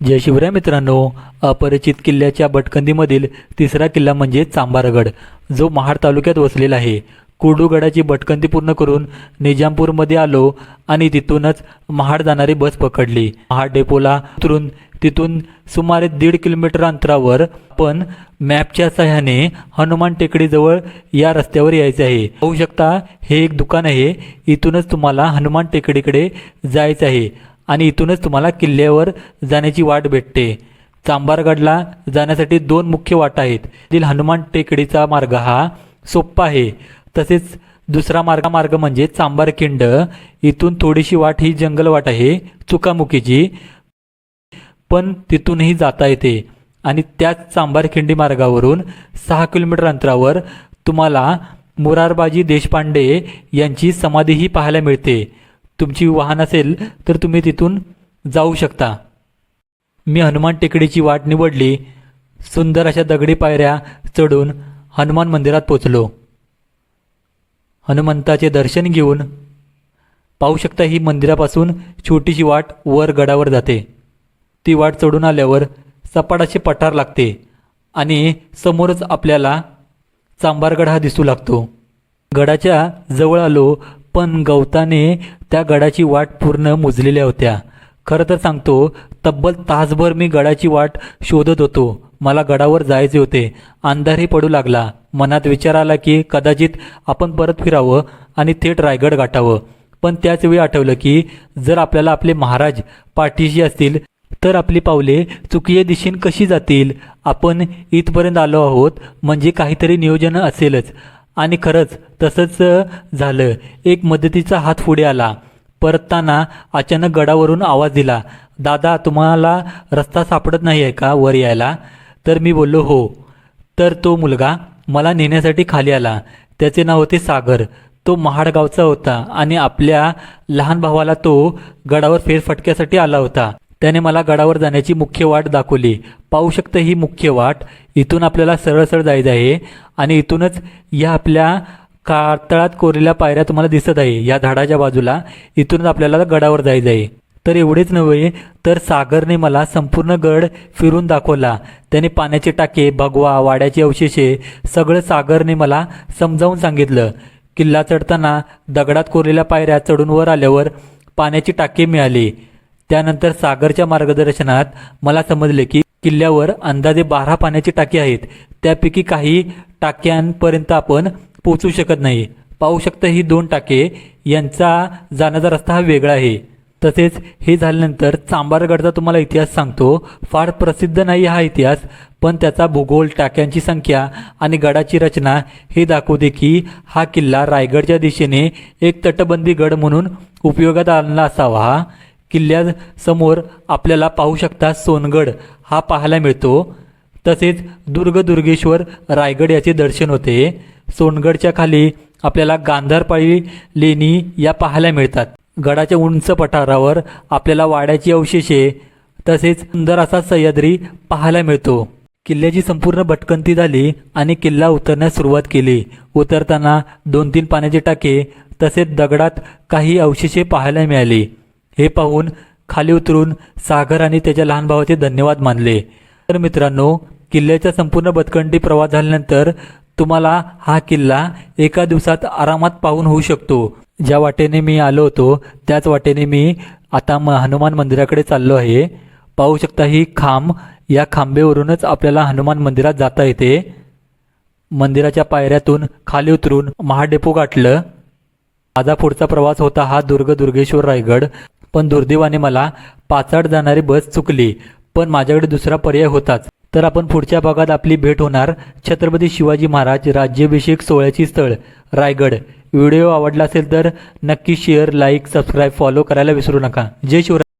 जय शिवराय मित्रांनो अपरिचित किल्ल्याच्या भटकंदीमधील तिसरा किल्ला म्हणजे चांबारगड जो महाड तालुक्यात वसलेला आहे. कुर्डूगडाची भटकंती पूर्ण करून निजामपूरमध्ये आलो आणि तिथूनच महाड जाणारी बस पकडली. महाड डेपोला उतरून तिथून सुमारे दीड किलोमीटर अंतरावर पण मॅपच्या सहाय्याने हनुमान टेकडीजवळ या रस्त्यावर यायचे आहे. पाहू शकता हे एक दुकान आहे. इथूनच तुम्हाला हनुमान टेकडीकडे जायचं आहे. आणि इथूनच तुम्हाला किल्ल्यावर जाण्याची वाट भेटते. चांबारगडला जाण्यासाठी दोन मुख्य वाटा आहेत. त्यातील हनुमान टेकडीचा मार्ग हा सोप्पा आहे. तसेच दुसरा मार्ग मार्ग म्हणजे चांबारखिंड. इथून थोडीशी वाट ही जंगल वाट आहे चुकामुकीची. पण तिथूनही जाता येते. आणि त्याच चांबारखिंडी मार्गावरून सहा किलोमीटर अंतरावर तुम्हाला मुरारबाजी देशपांडे यांची समाधीही पाहायला मिळते. तुमची वाहन असेल तर तुम्ही तिथून जाऊ शकता. मी हनुमान टेकडीची वाट निवडली. सुंदर अशा दगडी पायऱ्या चढून हनुमान मंदिरात पोचलो. हनुमंताचे दर्शन घेऊन पाहू शकता ही मंदिरापासून छोटीशी वाट वर गडावर जाते. ती वाट चढून आल्यावर सपाट असे पठार लागते आणि समोरच आपल्याला चांबारगड हा दिसू लागतो. गडाच्या जवळ आलो पण गवताने त्या गडाची वाट पूर्ण मुजलेल्या होत्या. खरं तर सांगतो तब्बल तासभर मी गडाची वाट शोधत होतो. मला गडावर जायचे होते. अंधारही पडू लागला. मनात विचार आला की कदाचित आपण परत फिरावं आणि थेट रायगड गाठावं. पण त्याचवेळी आठवलं की जर आपल्याला आपले महाराज पाठीशी असतील तर आपली पावले चुकीच्या दिशेने कशी जातील? आपण इथपर्यंत आलो आहोत म्हणजे काहीतरी नियोजन असेलच. आणि खरंच तसंच झालं. एक मदतीचा हात पुढे आला. परतताना अचानक गडावरून आवाज दिला दादा तुम्हाला रस्ता सापडत नाही आहे का वर यायला? तर मी बोललो हो. तर तो मुलगा मला नेण्यासाठी खाली आला. त्याचे नाव होते सागर. तो महाडगावचा होता आणि आपल्या लहान भावाला तो गडावर फेरफटक्यासाठी आला होता. त्याने मला गडावर जाण्याची मुख्य वाट दाखवली. पाहू शकतं ही मुख्य वाट. इथून आपल्याला सरळ सरळ जायचं आहे आणि इथूनच या आपल्या कातळात कोरलेल्या पायऱ्या तुम्हाला दिसत आहे. या झाडाच्या बाजूला इथूनच आपल्याला गडावर जायचं आहे. तर एवढेच नव्हे तर सागरने मला संपूर्ण गड फिरून दाखवला. त्याने पाण्याचे टाके भगवा वाड्याचे अवशेषे सगळं सागरने मला समजावून सांगितलं. किल्ला चढताना दगडात कोरलेल्या पायऱ्या चढून वर आल्यावर पाण्याची टाके मिळाली. त्यानंतर सागरच्या मार्गदर्शनात मला समजले की किल्ल्यावर अंदाजे बारा पाण्याची टाकी आहेत. त्यापैकी काही टाक्यांपर्यंत आपण पोचू शकत नाही. पाहू शकता ही दोन टाके यांचा जाण्याचा रस्ता हा वेगळा आहे. तसेच हे झाल्यानंतर चांबारगडचा तुम्हाला इतिहास सांगतो. फार प्रसिद्ध नाही हा इतिहास पण त्याचा भूगोल टाक्यांची संख्या आणि गडाची रचना हे दाखवते की हा किल्ला रायगडच्या दिशेने एक तटबंदी गड म्हणून उपयोगात आणला असावा. किल्ल्यासमोर आपल्याला पाहू शकता सोनगड. हा पाहायला मिळतो. तसेच दुर्ग दुर्गेश्वर रायगड याचे दर्शन होते. सोनगडच्या खाली आपल्याला गांधारपाळी लेणी या पाहायला मिळतात. गडाच्या उंच पठारावर आपल्याला वाड्याची अवशेषे तसेच सुंदर असा सह्याद्री पाहायला मिळतो. किल्ल्याची संपूर्ण भटकंती झाली आणि किल्ला उतरण्यास सुरुवात केली. उतरताना दोन तीन पाण्याचे टाके तसेच दगडात काही अवशेषे पाहायला मिळाली. हे पाहून खाली उतरून सागर आणि त्याच्या लहान भावाचे धन्यवाद मानले. तर मित्रांनो किल्ल्याचा संपूर्ण बदकंडी प्रवास झाल्यानंतर तुम्हाला हा किल्ला एका दिवसात आरामात पाहून होऊ शकतो. ज्या वाटेने मी आलो होतो त्याच वाटेने मी आता म हनुमान मंदिराकडे चाललो आहे. पाहू शकता ही खांब या खांबेवरूनच आपल्याला हनुमान मंदिरात जाता येते. मंदिराच्या पायऱ्यातून खाली उतरून महाडेपो गाठलं. माझा पुढचा प्रवास होता हा दुर्ग दुर्गेश्वर रायगड. पण दुर्दैवाने मला पाचाड जाणारी बस चुकली पण माझ्याकडे दुसरा पर्याय होताच. तर आपण पुढच्या भागात आपली भेट होणार छत्रपती शिवाजी महाराज राज्याभिषेक सोहळ्याची स्थळ रायगड. व्हिडिओ आवडला असेल तर नक्की शेअर लाईक सबस्क्राईब फॉलो करायला विसरू नका. जय शिवराय.